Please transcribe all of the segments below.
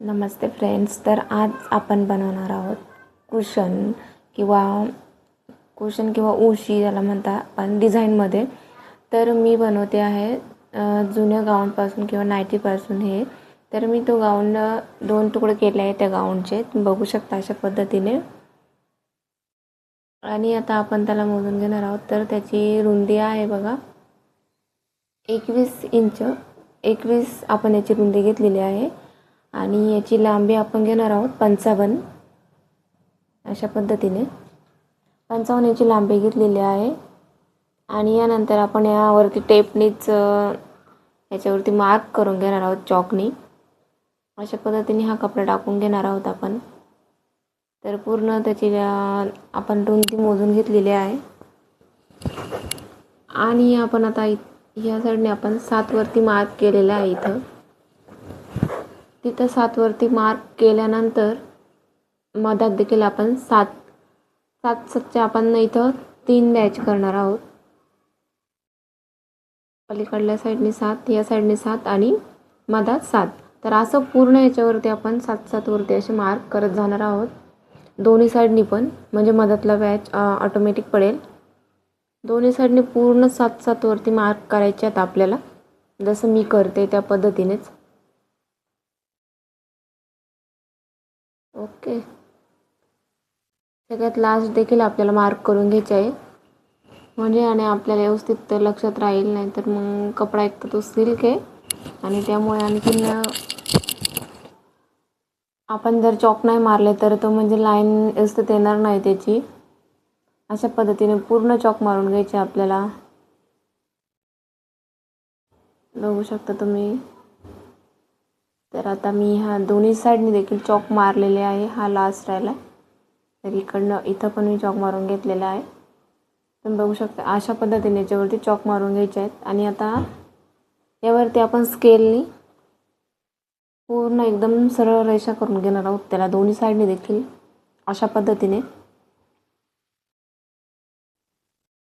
नमस्ते friends तर आज आपण बनवणार आहोत कुशन किंवा कुशन किंवा उशी याला म्हणता पण डिझाईनमध्ये तर मी बनवते आहे जुन्या गाऊनपासून किंवा नायटीपासून हे. तर मी तो गाऊन दोन तुकडे केले आहे त्या गाऊनचे. बघू शकता अशा पद्धतीने. आणि आता आपण त्याला मोजून घेणार आहोत. तर त्याची रुंदी आहे बघा. एकवीस इंच एकवीस आपण याची रुंदी घेतलेली आहे. आणि याची लांबी आपण घेणार आहोत पंचावन्न. अशा पद्धतीने. पंचावन्न याची लांबी घेतलेली आहे. आणि यानंतर आपण यावरती टेपनीच याच्यावरती मार्क करून घेणार आहोत चॉकनी अशा पद्धतीने हा कपडा टाकून घेणार आहोत आपण. तर पूर्ण त्याची आपण रुंदी मोजून घेतलेली आहे. आणि आपण आता इ- ह्या साईडने आपण सातवरती मार्क केलेला आहे इथं. तिथं सातवरती मार्क केल्यानंतर मधात देखील आपण सात सात सच्चे आपण इथं तीन बॅच करणार आहोत. पलीकडल्या साईडने सात या साईडने सात आणि मधात सात. तर असं पूर्ण याच्यावरती आपण सात सातवरती असे मार्क करत जाणार आहोत. दोन्ही साईडनी पण म्हणजे मधातला बॅच ऑटोमॅटिक पडेल. दोन्ही साईडने पूर्ण सात सातवरती मार्क करायचे आहेत आपल्याला. जसं मी करते त्या पद्धतीनेच. ओके. सगळ्यात लास्ट देखील आपल्याला मार्क करून घ्यायचे आहे. म्हणजे आणि आपल्याला व्यवस्थित लक्षात राहील नाही तर मग कपडा एक तर तो सिल्क आहे. आणि त्यामुळे आणखीन आपण जर चॉक नाही मारले तर तो म्हणजे लाईन व्यवस्थित येणार नाही त्याची. अशा पद्धतीने पूर्ण चॉक मारून घ्यायचे आपल्याला. बघू शकता तुम्ही. तर आता मी ह्या दोन्ही साईडने देखील चॉक मारलेले आहे. हा लास्ट राहिला तर इकडनं इथं पण मी चॉक मारून घेतलेला आहे. तुम्ही बघू शकता अशा पद्धतीने याच्यावरती चॉक मारून घ्यायचे आहेत. आणि आता यावरती आपण स्केलनी पूर्ण एकदम सरळ रेषा करून घेणार आहोत. त्याला दोन्ही साईडने देखील अशा पद्धतीने.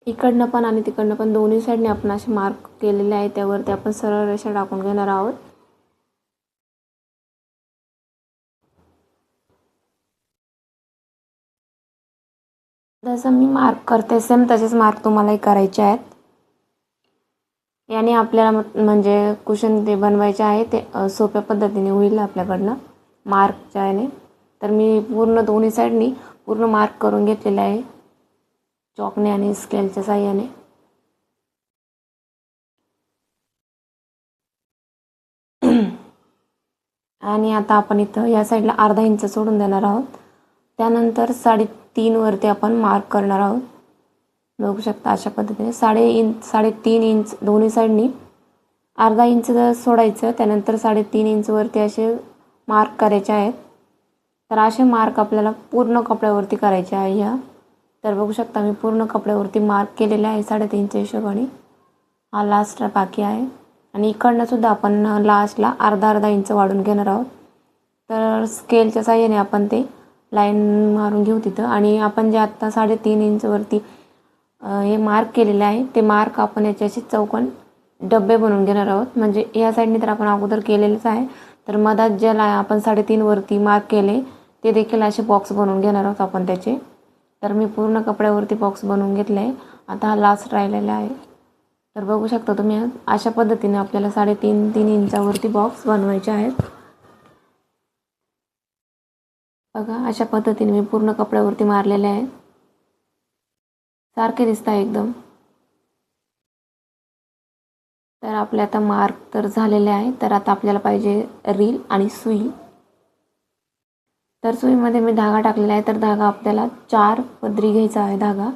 इकडनं पण आणि तिकडनं पण दोन्ही साईडने आपण असे मार्क केलेले आहे त्यावरती आपण सरळ रेषा टाकून घेणार आहोत. जसं मी मार्क करते सेम तसेच मार्क तुम्हालाही करायचे आहेत. याने आपल्याला म्हणजे कुशन ते बनवायचे आहे ते सोप्या पद्धतीने होईल आपल्याकडनं. मार्कच्या याने. तर मी पूर्ण दोन्ही साईडनी पूर्ण मार्क करून घेतलेले आहे. चॉकने आणि स्केलच्या साह्याने. आणि आता आपण इथं या साईडला अर्धा इंच सोडून देणार आहोत. त्यानंतर साडेतीनवरती आपण मार्क करणार आहोत. बघू शकता अशा पद्धतीने. साडे इंच साडेतीन इंच दोन्ही साईडनी अर्धा इंच जर सोडायचं त्यानंतर साडेतीन इंचवरती असे मार्क करायचे आहेत. तर असे मार्क आपल्याला पूर्ण कपड्यावरती करायचे आहे ह्या. तर बघू शकता मी पूर्ण कपड्यावरती मार्क केलेले आहे साडेतीनच्या हिशोबाने. हा लास्ट बाकी आहे. आणि इकडनं सुद्धा आपण लास्टला अर्धा अर्धा इंच वाढून घेणार आहोत. तर स्केलच्या साह्याने आपण ते लाईन मारून घेऊ तिथं. आणि आपण जे आत्ता साडेतीन इंचवरती हे मार्क केलेले आहे ते मार्क आपण याच्याशी चौकन डब्बे बनवून घेणार आहोत. म्हणजे या साईडने तर आपण अगोदर केलेलंच आहे. तर मधात ज्याला आपण साडेतीनवरती मार्क केले ते देखील असे बॉक्स बनवून घेणार आहोत आपण त्याचे. तर मी पूर्ण कपड्यावरती बॉक्स बनवून घेतले आहे. आता हा लास्ट राहिलेला आहे. तर बघू शकता तुम्ही अशा पद्धतीने आपल्याला साडेतीन तीन इंचावरती बॉक्स बनवायचे आहेत. बघा अशा पद्धतीने मी पूर्ण कपड्यावरती मारलेले आहे. सारखे दिसत आहे एकदम. तर आपले आता मार्क तर झालेले आहे. तर आता आपल्याला पाहिजे रील आणि सुई. तर सुईमध्ये मी धागा टाकलेला आहे. तर धागा आपल्याला चार पदरी घ्यायचा आहे धागा.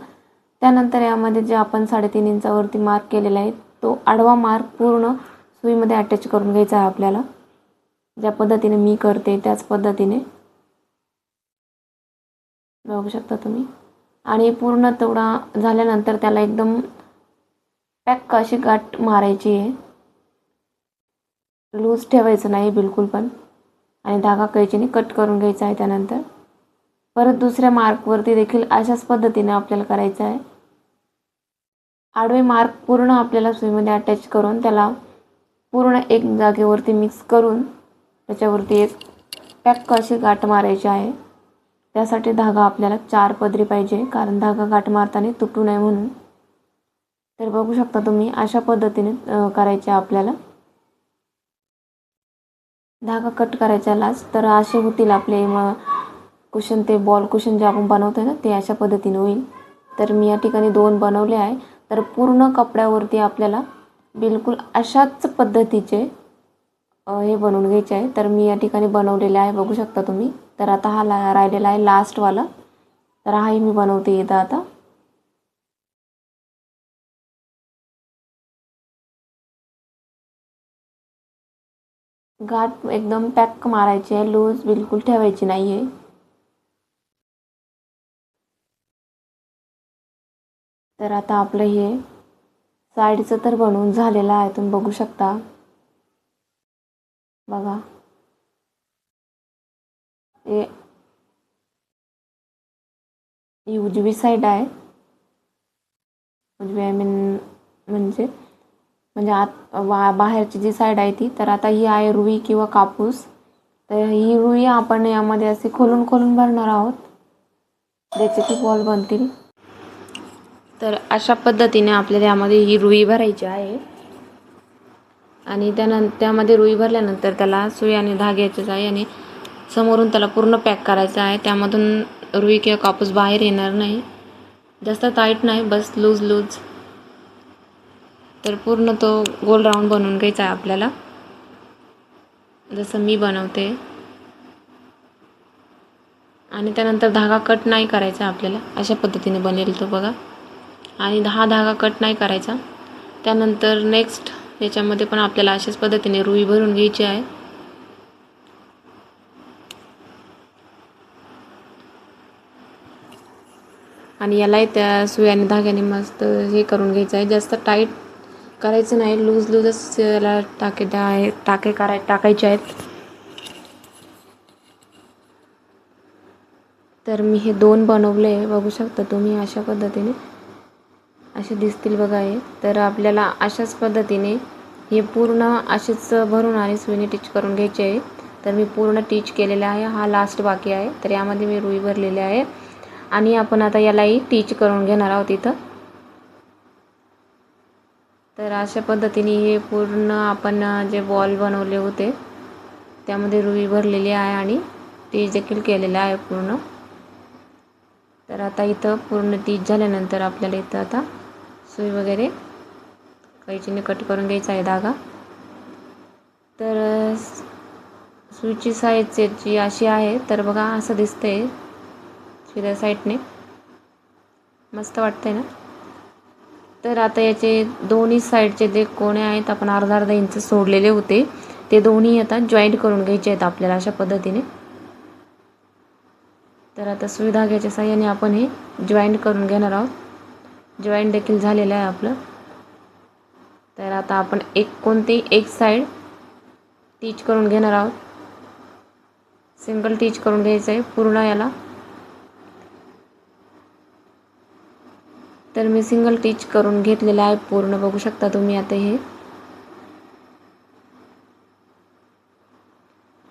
त्यानंतर यामध्ये जे आपण साडेतीन इंचावरती मार्क केलेला आहे तो आडवा मार्क पूर्ण सुईमध्ये अटॅच करून घ्यायचा आहे आपल्याला. ज्या पद्धतीने मी करते त्याच पद्धतीने. बघू शकता तुम्ही. आणि पूर्ण तेवढा झाल्यानंतर त्याला एकदम पॅक अशी गाठ मारायची आहे. लूज ठेवायचं नाही बिलकुल पण. आणि धागा कैचीने कट करून घ्यायचा आहे त्यानंतर. परत दुसऱ्या मार्कवरती देखील अशाच पद्धतीने आपल्याला करायचं आहे. आडवे मार्क पूर्ण आपल्याला सुईमध्ये अटॅच करून त्याला पूर्ण एक जागेवरती मिक्स करून त्याच्यावरती एक पॅक अशी गाठ मारायची आहे. त्यासाठी धागा आपल्याला चार पदरी पाहिजे कारण धागा गाठ मारताना तुटू नये म्हणून. तर बघू शकता तुम्ही अशा पद्धतीने करायचे आपल्याला. धागा कट करायचा लास्ट. तर असे होतील आपले मग कुशन ते बॉल कुशन जे आपण बनवतो ना ते अशा पद्धतीने होईल. तर मी या ठिकाणी दोन बनवले आहे. तर पूर्ण कपड्यावरती आपल्याला बिलकुल अशाच पद्धतीचे हे बनवून घ्यायचे आहे. तर मी या ठिकाणी बनवलेले आहे बघू शकता तुम्ही. तर आता हा ला राहिलेला आहे लास्टवाला तर हाही मी बनवते इथं आता. गाठ एकदम पॅक मारायची आहे लूज बिलकुल ठेवायची नाही आहे तर आता आपलं हे साईडचं तर बनवून झालेलं आहे तुम्ही बघू शकता. बघा. हे ही उजवी साईड आहे. उजवी आय मीन म्हणजे म्हणजे आत वा बाहेरची जी साईड आहे ती तर आता ही आहे रुई किंवा कापूस. तर ही रुई आपण यामध्ये असे खोलून खोलून भरणार आहोत. ज्याचे ती बॉल बनतील. तर अशा पद्धतीने आपल्याला यामध्ये ही रुई भरायची आहे. आणि त्यानं त्यामध्ये रुई भरल्यानंतर त्याला सुई आणि धाग्याचेच आहे आणि समोरून त्याला पूर्ण पॅक करायचं आहे. त्यामधून रुई किंवा कापूस बाहेर येणार नाही. जास्त टाईट नाही बस लूज लूज. तर पूर्ण तो गोल राऊंड बनवून घ्यायचा आहे आपल्याला. जसं मी बनवते. आणि त्यानंतर धागा कट नाही करायचा आपल्याला. अशा पद्धतीने बनेल तो बघा. आणि हा धागा कट नाही करायचा. त्यानंतर नेक्स्ट याच्यामध्ये पण आपल्याला अशाच पद्धतीने रुई भरून घ्यायची आहे. आणि यालाही त्या सुयाने धाग्याने मस्त हे करून घ्यायचं आहे. जास्त टाईट करायचं नाही. लूज लूजच याला टाके द्या टाके कराय टाकायचे आहेत. तर मी हे दोन बनवले बघू शकता तुम्ही अशा पद्धतीने. असे दिसतील बघा हे. तर आपल्याला अशाच पद्धतीने हे पूर्ण असेच भरून आणि सुईने टिच करून घ्यायचे आहे. तर मी पूर्ण टिच केलेला आहे. हा लास्ट बाकी आहे. तर यामध्ये मी रुई भरलेली आहे. आणि आपण आता यालाही टीच करून घेणार आहोत इथं. तर अशा पद्धतीने हे पूर्ण आपण जे बॉल बनवले होते त्यामध्ये रुई भरलेली आहे आणि टीच देखील केलेलं आहे पूर्ण. तर आता इथं पूर्ण टीच झाल्यानंतर आपल्याला इथं आता सुई वगैरे. कैचीने कट करून घ्यायचा आहे धागा. तर सुईची साईज जी अशी आहे तर बघा असं दिसतंय शिऱ्या साईडने मस्त वाटतंय ना? तर आता याचे दोन्ही साईडचे जे कोणे आहेत आपण अर्धा अर्धा इंच सोडलेले होते. ते दोन्ही आता जॉईंट करून घ्यायचे आहेत आपल्याला अशा पद्धतीने. तर आता सुविधा घ्यायच्या साह्याने आपण हे जॉईंट करून घेणार आहोत. जॉईंट देखील झालेलं आहे आपलं. तर आता आपण एक कोणती एक साईड टीच करून घेणार आहोत. सिंगल टीच करून घ्यायचं आहे पूर्ण याला. तर मी सिंगल टीच करून घेतलेलं आहे पूर्ण. बघू शकता तुम्ही आता हे.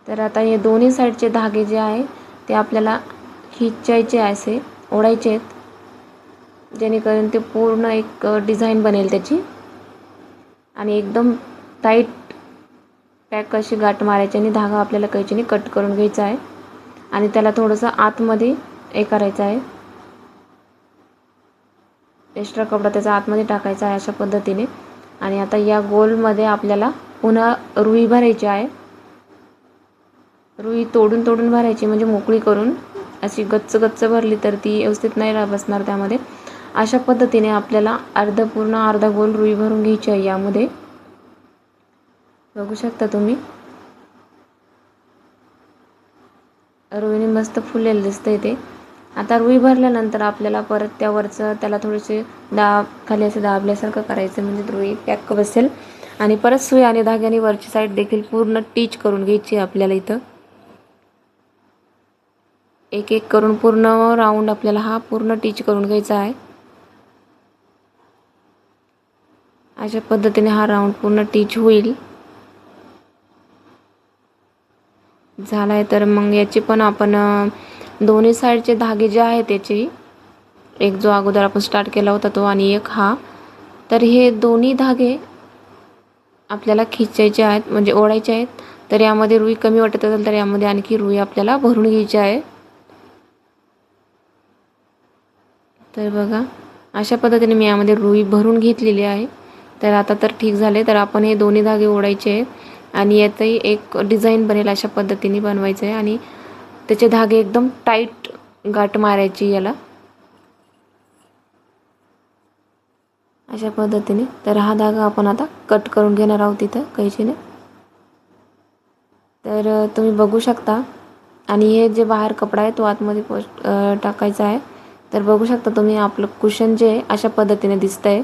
तर आता हे दोन्ही साईडचे धागे जे आहे ते आपल्याला खिचायचे असे ओढायचे आहेत. जेणेकरून ते पूर्ण एक डिझाईन बनेल त्याची. आणि एकदम टाईट पॅक अशी गाठ मारायची आणि धागा आपल्याला कैचीने कट करून घ्यायचा आहे. आणि त्याला थोडंसं आतमध्ये हे करायचं आहे. एक्स्ट्रा कपडा त्याचा आतमध्ये टाकायचा आहे अशा पद्धतीने. आणि आता या गोलमध्ये आपल्याला पुन्हा रुई भरायची आहे. रुई तोडून तोडून भरायची म्हणजे मोकळी करून. अशी गच्च गच्च भरली तर ती व्यवस्थित नाही बसणार त्यामध्ये. अशा पद्धतीने आपल्याला अर्ध पूर्ण अर्धा गोल रुई भरून घ्यायची आहे यामध्ये. बघू शकता तुम्ही. रुईने मस्त फुललेलं दिसतंय ते. आता रुई भरल्यानंतर आपल्याला परत त्यावरचं त्याला थोडेसे दाब खाली असं दाबल्यासारखं करायचं म्हणजे रुई पॅक बसेल. आणि परत सुई आणि धाग्याने वरची साईड देखील पूर्ण टीच करून घ्यायची आहे आपल्याला इथं. एक एक करून पूर्ण राऊंड आपल्याला हा पूर्ण टीच करून घ्यायचा आहे. अशा पद्धतीने हा राऊंड पूर्ण टीच होईल. झाला आहे तर मग याची पण आपण दोन्ही साईडचे धागे जे आहेत त्याचे एक जो अगोदर आपण स्टार्ट केला होता तो आणि एक हा. तर हे दोन्ही धागे आपल्याला खिचायचे आहेत म्हणजे ओढायचे आहेत. तर यामध्ये रुई कमी वाटत असेल तर यामध्ये आणखी रुई आपल्याला भरून घ्यायची आहे. तर बघा अशा पद्धतीने मी यामध्ये रुई भरून घेतलेली आहे. तर आता तर ठीक झाले. तर आपण हे दोन्ही धागे ओढायचे आहेत आणि यातही एक डिझाईन बनेल अशा पद्धतीने बनवायचं आहे आणि त्याचे धागे एकदम टाईट गाठ मारायची याला. अशा पद्धतीने. तर हा धागा आपण आता कट करून घेणार आहोत इथं कैचीने. तर तुम्ही बघू शकता. आणि हे जे बाहेर कपडा आहे तो आतमध्ये पोस्ट टाकायचा आहे. तर बघू शकता तुम्ही आपलं कुशन जे आहे अशा पद्धतीने दिसतं आहे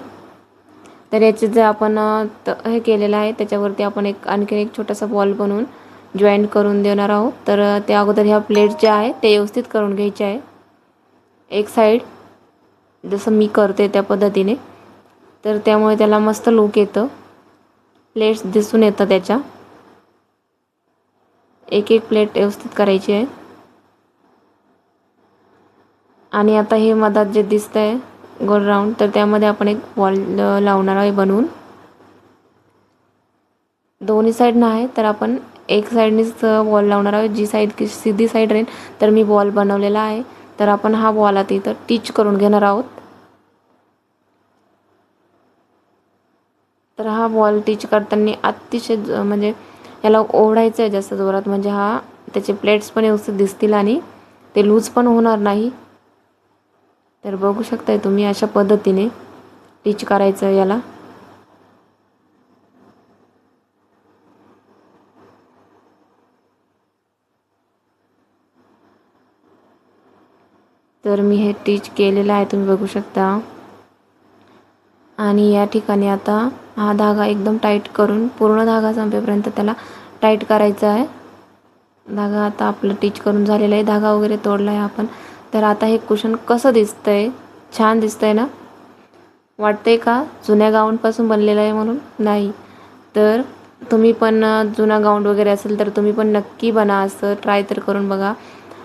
तर याचे जे आपण त- हे केलेलं आहे त्याच्यावरती आपण एक आणखीन एक छोटासा बॉल बनवून जॉईंट करून देणार आहोत. तर त्या अगोदर ह्या प्लेट ज्या आहे ते व्यवस्थित करून घ्यायचे आहे. एक साईड जसं मी करते त्या पद्धतीने. तर त्यामुळे त्याला मस्त लुक येतं. प्लेट्स दिसून येतं त्याच्या. एक एक प्लेट व्यवस्थित करायची आहे. आणि आता हे मधात जे दिसतं आहे गोल राऊंड. तर त्यामध्ये आपण एक वॉल लावणार आहे बनवून. दोन्ही साईड आहे तर आपण एक साईडनेच वॉल लावणार आहोत. जी साईड की सीधी साईड राहील तर मी बॉल बनवलेला आहे. तर आपण हा बॉल आता इथं टीच करून घेणार आहोत. तर हा बॉल टीच करताना अतिशय म्हणजे याला ओढायचं आहे जास्त जोरात. म्हणजे हा त्याचे प्लेट्स पण व्यवस्थित दिसतील आणि ते लूज पण होणार नाही. तर बघू शकताय तुम्ही अशा पद्धतीने टीच करायचं याला. तर मी हे टीच केलेलं आहे तुम्ही बघू शकता. आणि या ठिकाणी आता हा धागा एकदम टाईट करून पूर्ण धागा संपेपर्यंत त्याला टाईट करायचा आहे. धागा आता आपलं टीच करून झालेला आहे. धागा वगैरे तोडला आहे आपण. तर आता हे कुशन कसं दिसतंय? छान दिसतंय ना? वाटतंय का? जुन्या गाऊनपासून बनलेलं आहे म्हणून? नाही. तर तुम्ही पण जुना गाऊंड वगैरे असेल तर तुम्ही पण नक्की बना असं ट्राय तर करून बघा.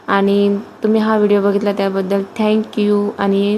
आणि तुम्ही हा व्हिडिओ बघितला त्याबद्दल थँक्यू आणि